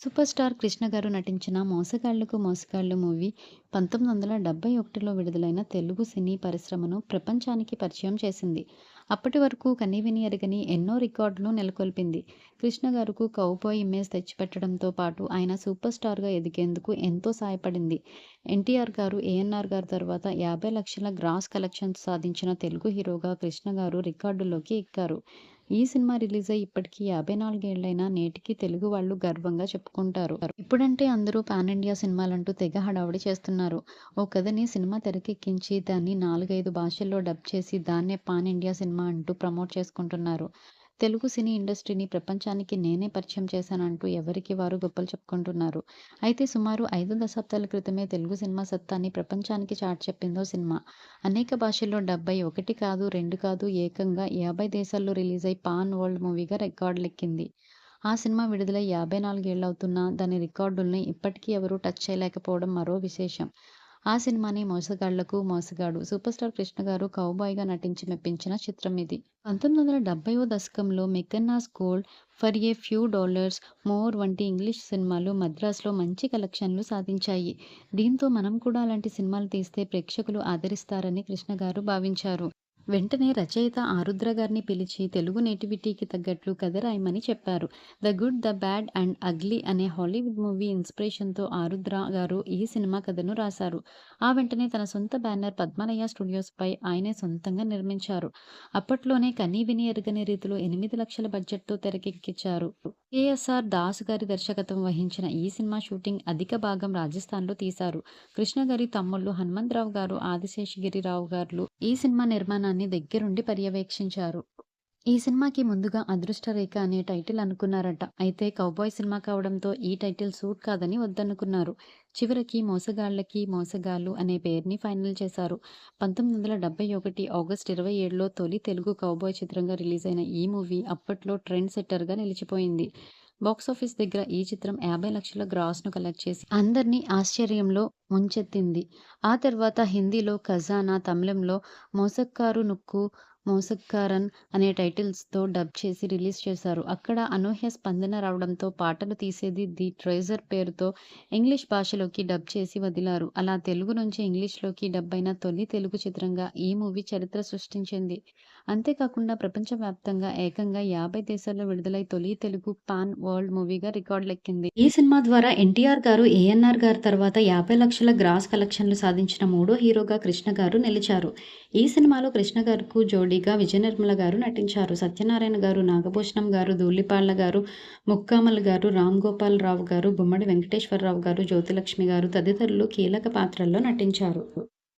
Super star Krishna గారు నటించిన 'మోసగాళ్ళకు మోసగాళ్ళు' మూవీ పంతొమ్మిది వందల డెబ్బై ఒకటిలో విడుదలైన తెలుగు సినీ పరిశ్రమను ప్రపంచానికి పరిచయం చేసింది. అప్పటి వరకు కనీవిని ఎరగని ఎన్నో రికార్డులు నెలకొల్పింది. కృష్ణ గారుకు కౌబాయ్ ఇమేజ్ తెచ్చిపెట్టడంతో పాటు ఆయన సూపర్ స్టార్గా ఎదిగేందుకు ఎంతో సాయపడింది. ఎన్టీఆర్ గారు, ఏఎన్ఆర్ గారు తర్వాత యాభై లక్షల గ్రాస్ కలెక్షన్స్ సాధించిన తెలుగు హీరోగా కృష్ణ గారు రికార్డులోకి ఎక్కారు. ఈ సినిమా రిలీజ్ అయ్యి ఇప్పటికి యాభై నాలుగేళ్ళైనా నేటికీ తెలుగు వాళ్ళు గర్వంగా చెప్పుకుంటారు. ఇప్పుడంటే అందరూ పాన్ ఇండియా సినిమాలంటూ తెగ హడావుడి చేస్తున్నారు. ఓ కథని సినిమా తెరకెక్కించి దాన్ని నాలుగైదు భాషల్లో డబ్ చేసి దాన్నే పాన్ ఇండియా సినిమా అంటూ ప్రమోట్ చేసుకుంటున్నారు. తెలుగు సినీ ఇండస్ట్రీని ప్రపంచానికి నేనే పరిచయం చేశానంటూ ఎవరికి వారు గొప్పలు చెప్పుకుంటున్నారు. అయితే సుమారు ఐదు దశాబ్దాల క్రితమే తెలుగు సినిమా సత్తాన్ని ప్రపంచానికి చాటి చెప్పిందో సినిమా. అనేక భాషల్లో డెబ్బై ఒకటి కాదు, రెండు కాదు ఏకంగా యాభై దేశాల్లో రిలీజ్ అయి పాన్ వరల్డ్ మూవీగా రికార్డులెక్కింది. ఆ సినిమా విడుదల యాభై నాలుగేళ్ళవుతున్నా దాని రికార్డుల్ని ఇప్పటికీ ఎవరూ టచ్ చేయలేకపోవడం మరో విశేషం. ఆ సినిమాని 'మోసగాళ్ళకు మోసగాడు'. సూపర్ స్టార్ కృష్ణ గారు కౌబాయ్గా నటించి మెప్పించిన చిత్రం ఇది. పంతొమ్మిది వందల డెబ్బైవ దశకంలో 'Mackenna's gold', 'for a few dollars more' వంటి ఇంగ్లీష్ సినిమాలు మద్రాసులో మంచి కలెక్షన్లు సాధించాయి. దీంతో మనం కూడా అలాంటి సినిమాలు తీస్తే ప్రేక్షకులు ఆదరిస్తారని కృష్ణ గారు భావించారు. వెంటనే రచయిత ఆరుద్ర గారిని పిలిచి తెలుగు నేటివిటీకి తగ్గట్లు కథ రాయమని చెప్పారు. 'The good, the bad and ugly' అనే హాలీవుడ్ మూవీ ఇన్స్పిరేషన్తో ఆరుద్ర గారు ఈ సినిమా కథను రాశారు. ఆ వెంటనే తన సొంత బ్యానర్ పద్మనయ్య స్టూడియోస్పై ఆయనే సొంతంగా నిర్మించారు. అప్పట్లోనే కనీవినీ ఎరుగని రీతిలో ఎనిమిది లక్షల బడ్జెట్తో తెరకెక్కించారు. కేఎస్ఆర్ దాస్ గారి దర్శకత్వం వహించిన ఈ సినిమా షూటింగ్ అధిక భాగం రాజస్థాన్లో తీశారు. కృష్ణ గారి తమ్ముళ్ళు హనుమంతరావు గారు, ఆదిశేషగిరిరావు గారు ఈ సినిమా నిర్మాణాన్ని దగ్గరుండి పర్యవేక్షించారు. ఈ సినిమాకి ముందుగా 'అదృష్టరేఖ' అనే టైటిల్ అనుకున్నారట. అయితే కౌబాయ్ సినిమా కావడంతో ఈ టైటిల్ సూట్ కాదని వద్దనుకున్నారు. చివరికి 'మోసగాళ్ళకి మోసగాళ్ళు అనే పేరుని ఫైనల్ చేశారు. పంతొమ్మిది వందల డెబ్బై ఒకటి ఆగస్ట్ ఇరవై ఏడులో తొలి తెలుగు కౌబాయ్ చిత్రంగా రిలీజ్ అయిన ఈ మూవీ అప్పట్లో ట్రెండ్ సెట్టర్గా నిలిచిపోయింది. బాక్సాఫీస్ దగ్గర ఈ చిత్రం యాభై లక్షల గ్రాస్ను కలెక్ట్ చేసి అందరినీ ఆశ్చర్యంలో ముంచెత్తింది. ఆ తర్వాత హిందీలో 'ఖజానా', తమిళంలో 'మోసక్కారు నుక్కు మోసక్కారన్' అనే టైటిల్స్తో డబ్ చేసి రిలీజ్ చేశారు. అక్కడ అనూహ్య స్పందన రావడంతో పాటలు తీసేది 'ది ట్రెజర్' పేరుతో ఇంగ్లీష్ భాషలోకి డబ్ చేసి వదిలారు. అలా తెలుగు నుంచి ఇంగ్లీష్లోకి డబ్ అయిన తొలి తెలుగు చిత్రంగా ఈ మూవీ చరిత్ర సృష్టించింది. అంతేకాకుండా ప్రపంచవ్యాప్తంగా ఏకంగా యాభై దేశాల్లో విడుదలై తొలి తెలుగు పాన్ వరల్డ్ మూవీగా రికార్డులెక్కింది. ఈ సినిమా ద్వారా ఎన్టీఆర్ గారు, ఏఎన్ఆర్ గారు తర్వాత యాభై లక్షల గ్రాస్ కలెక్షన్లు సాధించిన మూడో హీరోగా కృష్ణ గారు నిలిచారు. ఈ సినిమాలో కృష్ణ గారుకు జోడీగా విజయనిర్మల గారు నటించారు. సత్యనారాయణ గారు, నాగభూషణం గారు, ధూళిపాళ్ళ గారు, ముక్కామల్ గారు, రామ్ గోపాల్ రావు గారు, గుమ్మడి వెంకటేశ్వరరావు గారు, జ్యోతిలక్ష్మి గారు తదితరులు కీలక పాత్రల్లో నటించారు.